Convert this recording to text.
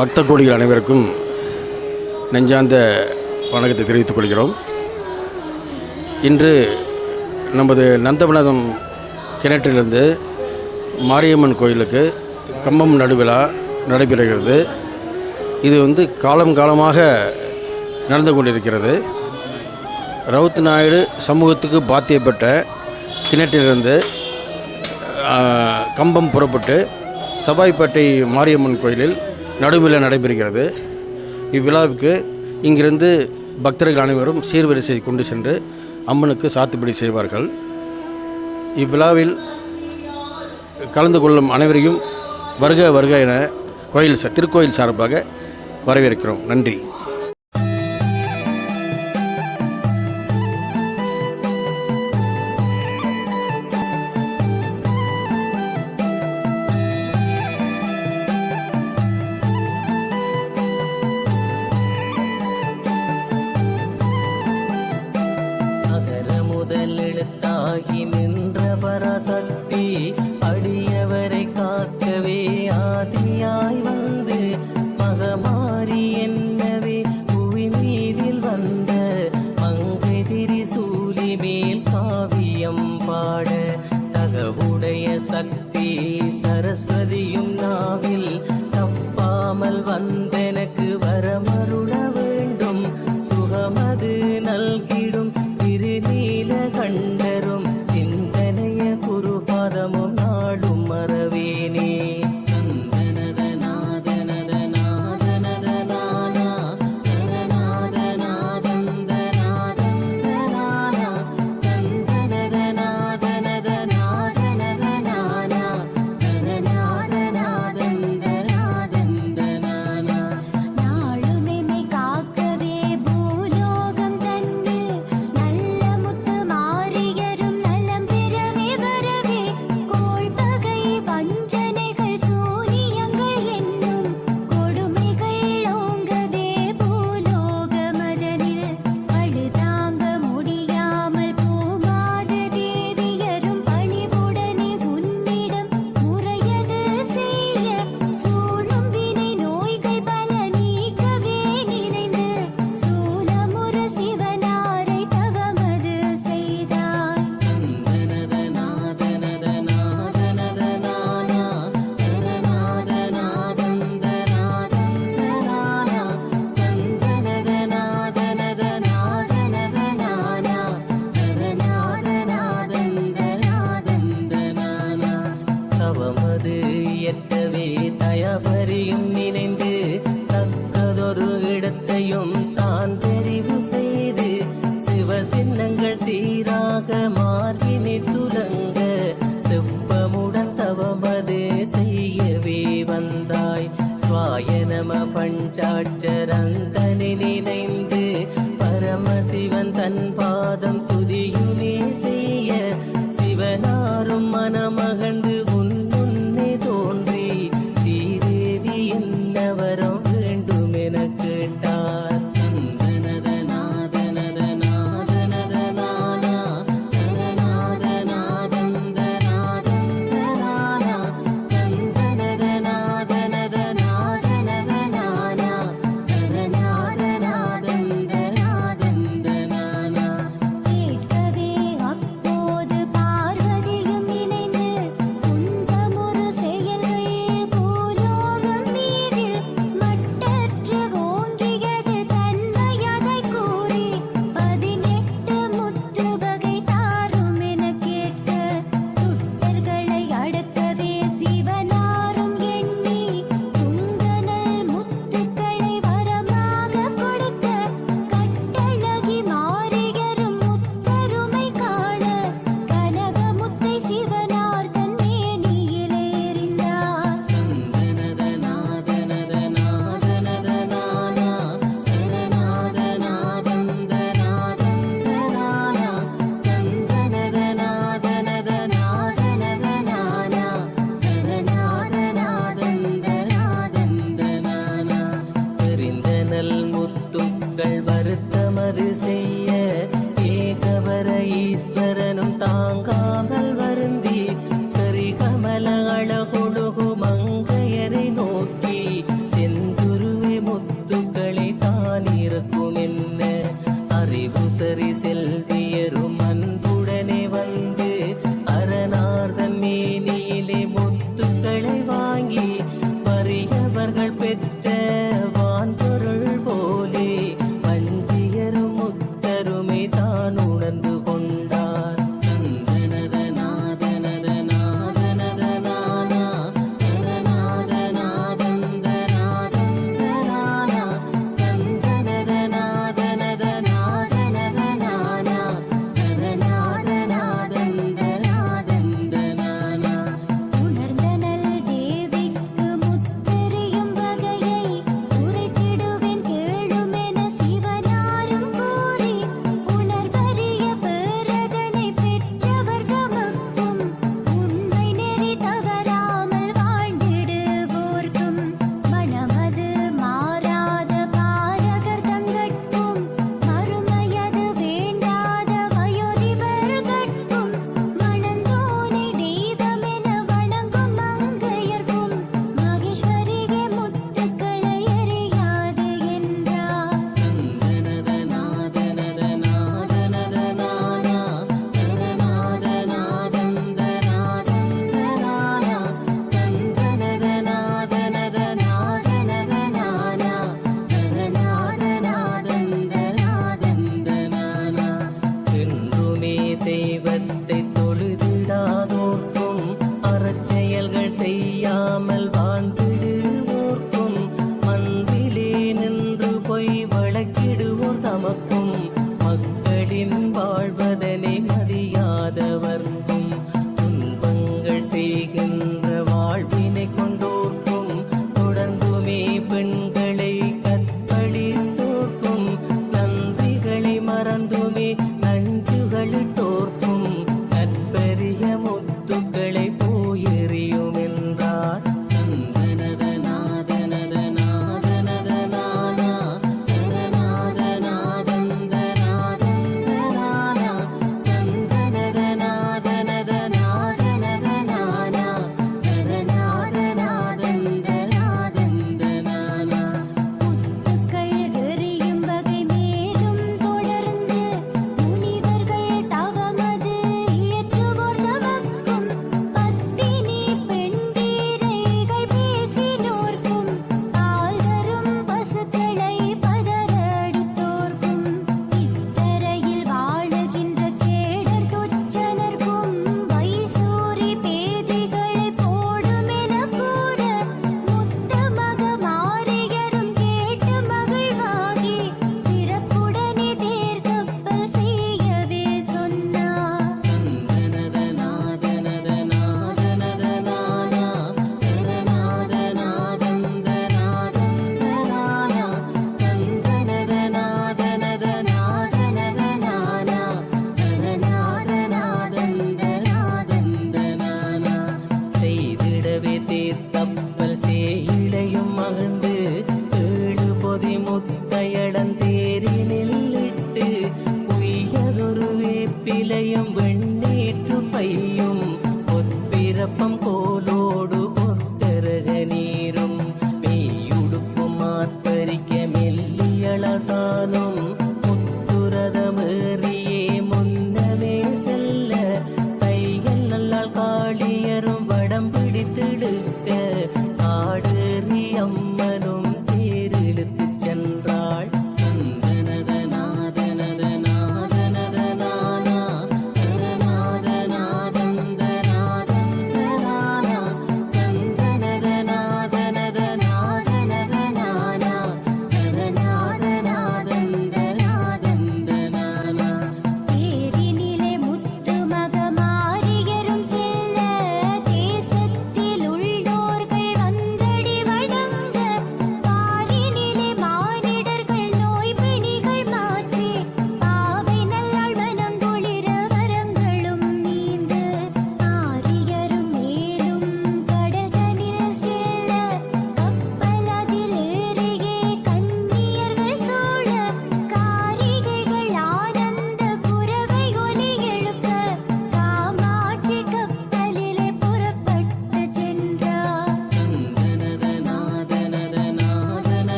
பக்த கோடிகள் அனைவருக்கும் நெஞ்சார்ந்த வணக்கத்தை தெரிவித்துக் கொள்கிறோம். இன்று நமது நந்தவனதம் கிணற்றிலிருந்து மாரியம்மன் கோயிலுக்கு கம்பம் நடுவிழா நடைபெறுகிறது. இது வந்து காலம் காலமாக நடந்து கொண்டிருக்கிறது. ரவுத் நாயுடு சமூகத்துக்கு பாத்தியப்பட்ட கிணற்றிலிருந்து கம்பம் புறப்பட்டு சபாய்ப்பேட்டை மாரியம்மன் கோயிலில் நடுவில் நடைபெறுகிறது. இவ்விழாவுக்கு இங்கிருந்து பக்தர்கள் அனைவரும் சீர்வரிசை கொண்டு சென்று அம்மனுக்கு சாத்துப்படி செய்வார்கள். இவ்விழாவில் கலந்து கொள்ளும் அனைவரையும் வருக வருக என கோயில் திருக்கோயில் சார்பாக வரவேற்கிறோம். நன்றி. என்ற பராசக்தி பராட்சரந்தனை நினைந்து பரமசிவன் தன் பாதம் செய்ய